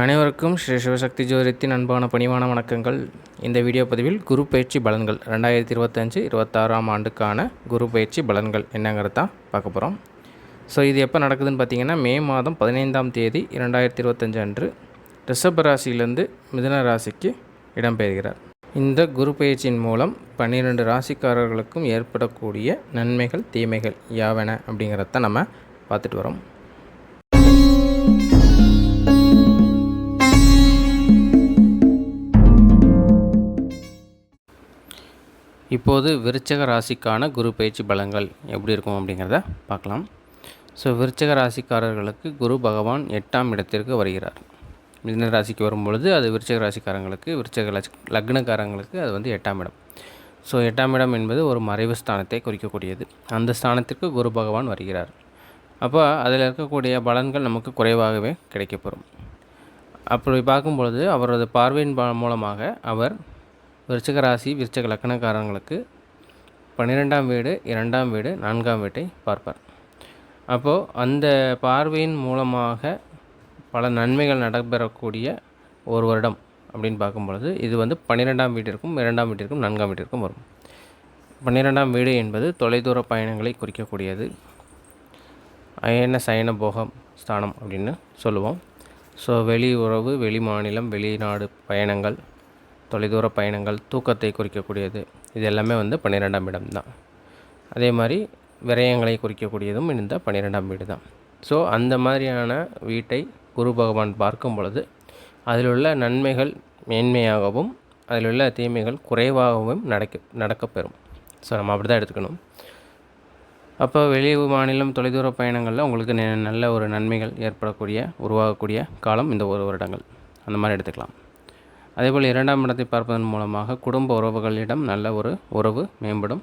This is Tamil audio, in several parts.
அனைவருக்கும் ஸ்ரீ சிவசக்தி ஜோதிடத்தின் அன்பான பணிவான வணக்கங்கள். இந்த வீடியோ பதிவில் குரு பயிற்சி பலன்கள் ரெண்டாயிரத்தி இருபத்தஞ்சு இருபத்தாறாம் ஆண்டுக்கான குரு பயிற்சி பலன்கள் என்னங்கிறது தான் பார்க்க போகிறோம் ஸோ இது எப்போ நடக்குதுன்னு பார்த்தீங்கன்னா மே மாதம் பதினைந்தாம் தேதி இரண்டாயிரத்தி இருபத்தஞ்சு அன்று ரிஷப ராசியிலேருந்து மிதுன ராசிக்கு இடம்பெறுகிறார் இந்த குரு பயிற்சியின் மூலம் பன்னிரெண்டு ராசிக்காரர்களுக்கும் ஏற்படக்கூடிய நன்மைகள் தீமைகள் யாவன அப்படிங்கிறத நம்ம பார்த்துட்டு வரோம். இப்போது விருச்சக ராசிக்கான குரு பயிற்சி பலங்கள் எப்படி இருக்கும் அப்படிங்கிறத பார்க்கலாம். ஸோ விருச்சக ராசிக்காரர்களுக்கு குரு பகவான் எட்டாம் இடத்திற்கு வருகிறார். மிதன ராசிக்கு வரும்பொழுது அது விருச்சக ராசிக்காரங்களுக்கு விருச்சக லக்னக்காரங்களுக்கு அது வந்து எட்டாம் இடம். ஸோ எட்டாம் இடம் என்பது ஒரு மறைவு ஸ்தானத்தை குறிக்கக்கூடியது. அந்த ஸ்தானத்திற்கு குரு பகவான் வருகிறார். அப்போ அதில் இருக்கக்கூடிய பலன்கள் நமக்கு குறைவாகவே கிடைக்கப்பெறும். அப்படி பார்க்கும்பொழுது அவரது பார்வையின் மூலமாக அவர் விருச்சக ராசி விருச்சக லக்கணக்காரங்களுக்கு பன்னிரெண்டாம் வீடு இரண்டாம் வீடு நான்காம் வீட்டை பார்ப்பார். அப்போது அந்த பார்வையின் மூலமாக பல நன்மைகள் நடைபெறக்கூடிய ஒரு வருடம் அப்படின்னு பார்க்கும்பொழுது இது வந்து பன்னிரெண்டாம் வீட்டிற்கும் இரண்டாம் வீட்டிற்கும் நான்காம் வீட்டிற்கும் வரும். பன்னிரெண்டாம் வீடு என்பது தொலைதூர பயணங்களை குறிக்கக்கூடியது. அயன சயன போகம் ஸ்தானம் அப்படின்னு சொல்லுவோம். ஸோ வெளி உறவு வெளி மாநிலம் வெளிநாடு பயணங்கள் தொலைதூர பயணங்கள் தூக்கத்தை குறிக்கக்கூடியது. இது எல்லாமே வந்து பன்னிரெண்டாம் இடம் தான். அதே மாதிரி விரயங்களை குறிக்கக்கூடியதும் இந்த பன்னிரெண்டாம் வீடு தான். ஸோ அந்த மாதிரியான வீட்டை குரு பகவான் பார்க்கும் பொழுது அதில் உள்ள நன்மைகள் மேன்மையாகவும் அதில் உள்ள தீமைகள் குறைவாகவும் நடக்க நடக்கப்பெறும். ஸோ நம்ம அப்படி தான் எடுத்துக்கணும். அப்போ வெளி மாநிலம் தொலைதூர பயணங்களில் உங்களுக்கு நல்ல ஒரு நன்மைகள் ஏற்படக்கூடிய உருவாகக்கூடிய காலம் இந்த ஒரு வருடங்கள். அந்த மாதிரி எடுத்துக்கலாம். அதேபோல் இரண்டாம் இடத்தை பார்ப்பதன் மூலமாக குடும்ப உறவுகளிடம் நல்ல ஒரு உறவு மேம்படும்.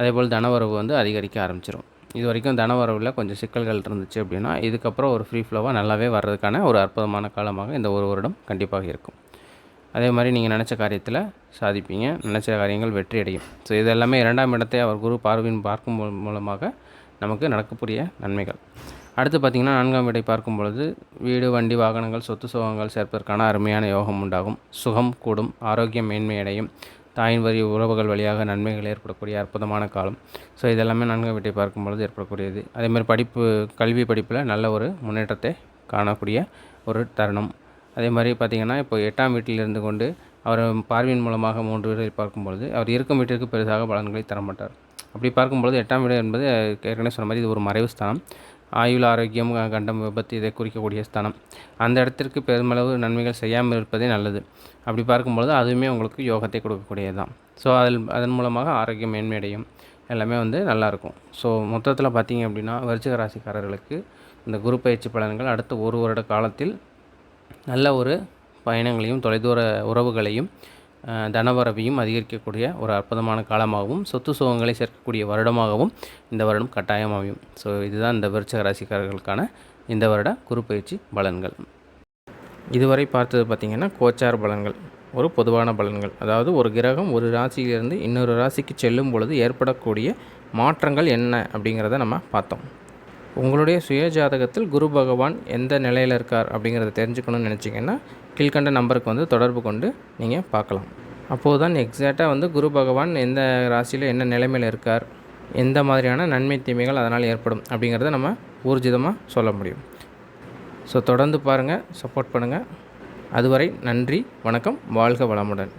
அதேபோல் தனவரவு வந்து அதிகரிக்க ஆரம்பிச்சிடும் இது வரைக்கும் தனவரவில் கொஞ்சம் சிக்கல்கள் இருந்துச்சு அப்படின்னா இதுக்கப்புறம் ஒரு ஃப்ரீ ஃப்ளோவாக நல்லாவே வர்றதுக்கான ஒரு அற்புதமான காலமாக இந்த ஒரு வருடம் கண்டிப்பாக இருக்கும். அதே மாதிரி நீங்கள் நினச்ச காரியத்தில் சாதிப்பீங்க. நினச்ச காரியங்கள் வெற்றி அடையும். ஸோ இது எல்லாமே இரண்டாம் இடத்தை அவர் குரு பார்வையின் பார்க்கும் மூலமாக நமக்கு நடக்கக்கூடிய நன்மைகள். அடுத்து பார்த்திங்கன்னா நான்காம் வீடை பார்க்கும் பொழுது வீடு வண்டி வாகனங்கள் சொத்து சுகங்கள் சேர்ப்பதற்கான அருமையான யோகம் உண்டாகும். சுகம் கூடும் ஆரோக்கியம் மேன்மையடையும். தாயின் வரி உறவுகள் வழியாக நன்மைகள் ஏற்படக்கூடிய அற்புதமான காலம். ஸோ இதெல்லாமே நான்காம் வீட்டை பார்க்கும் பொழுது ஏற்படக்கூடியது அதேமாதிரி படிப்பு கல்வி படிப்பில் நல்ல ஒரு முன்னேற்றத்தை காணக்கூடிய ஒரு தருணம். அதே மாதிரி பார்த்திங்கன்னா இப்போ எட்டாம் வீட்டில் இருந்து கொண்டு அவர் பார்வையின் மூலமாக மூன்று வீடுகளை பார்க்கும்பொழுது அவர் இருக்கும் வீட்டிற்கு பெரிதாக பலன்களை தரமாட்டார். அப்படி பார்க்கும்பொழுது எட்டாம் வீடு என்பது ஏற்கனவே சொன்ன மாதிரி இது ஒரு மறைவு ஸ்தானம். ஆயுள் ஆரோக்கியம் கண்டம் விபத்து இதை குறிக்கக்கூடிய ஸ்தானம். அந்த இடத்திற்கு பெருமளவு நன்மைகள் செய்யாமல் இருப்பதே நல்லது. அப்படி பார்க்கும்பொழுது அதுவுமே உங்களுக்கு யோகத்தை கொடுக்கக்கூடியது தான் ஸோ அதில் அதன் மூலமாக ஆரோக்கியம் மேன்மையடையும். எல்லாமே வந்து நல்லாயிருக்கும். ஸோ மொத்தத்தில் பார்த்திங்க அப்படின்னா விருச்சிக ராசிக்காரர்களுக்கு இந்த குரு பயிற்சி பலன்கள் அடுத்த ஒரு வருட காலத்தில் நல்ல ஒரு பயணங்களையும் தொலைதூர உறவுகளையும் தனவரவையும் அதிகரிக்கக்கூடிய ஒரு அற்புதமான காலமாகவும் சொத்து சுகங்களை சேர்க்கக்கூடிய வருடமாகவும் இந்த வருடம் கட்டாயம் அமையும். ஸோ இதுதான் இந்த விருச்சக ராசிக்காரர்களுக்கான இந்த வருட குறுப்பயிற்சி பலன்கள். இதுவரை பார்த்தது பார்த்திங்கன்னா கோச்சார் பலன்கள் ஒரு பொதுவான பலன்கள். அதாவது ஒரு கிரகம் ஒரு ராசியிலிருந்து இன்னொரு ராசிக்கு செல்லும் பொழுது ஏற்படக்கூடிய மாற்றங்கள் என்ன அப்படிங்கிறத நம்ம பார்த்தோம். உங்களுடைய சுய ஜாதகத்தில் குரு பகவான் எந்த நிலையில் இருக்கார் அப்படிங்கிறத தெரிஞ்சுக்கணும்னு நினச்சிங்கன்னா கீழ்கண்ட நம்பருக்கு வந்து தொடர்பு கொண்டு நீங்கள் பார்க்கலாம். அப்போது தான் எக்ஸாக்டாக வந்து குரு பகவான் எந்த ராசியில் என்ன நிலைமையில் இருக்கார் எந்த மாதிரியான நன்மை தீமைகள் அதனால் ஏற்படும் அப்படிங்கிறத நம்ம ஊர்ஜிதமாக சொல்ல முடியும். ஸோ தொடர்ந்து பாருங்கள் சப்போர்ட் பண்ணுங்கள் அதுவரை நன்றி வணக்கம் வாழ்க வளமுடன்.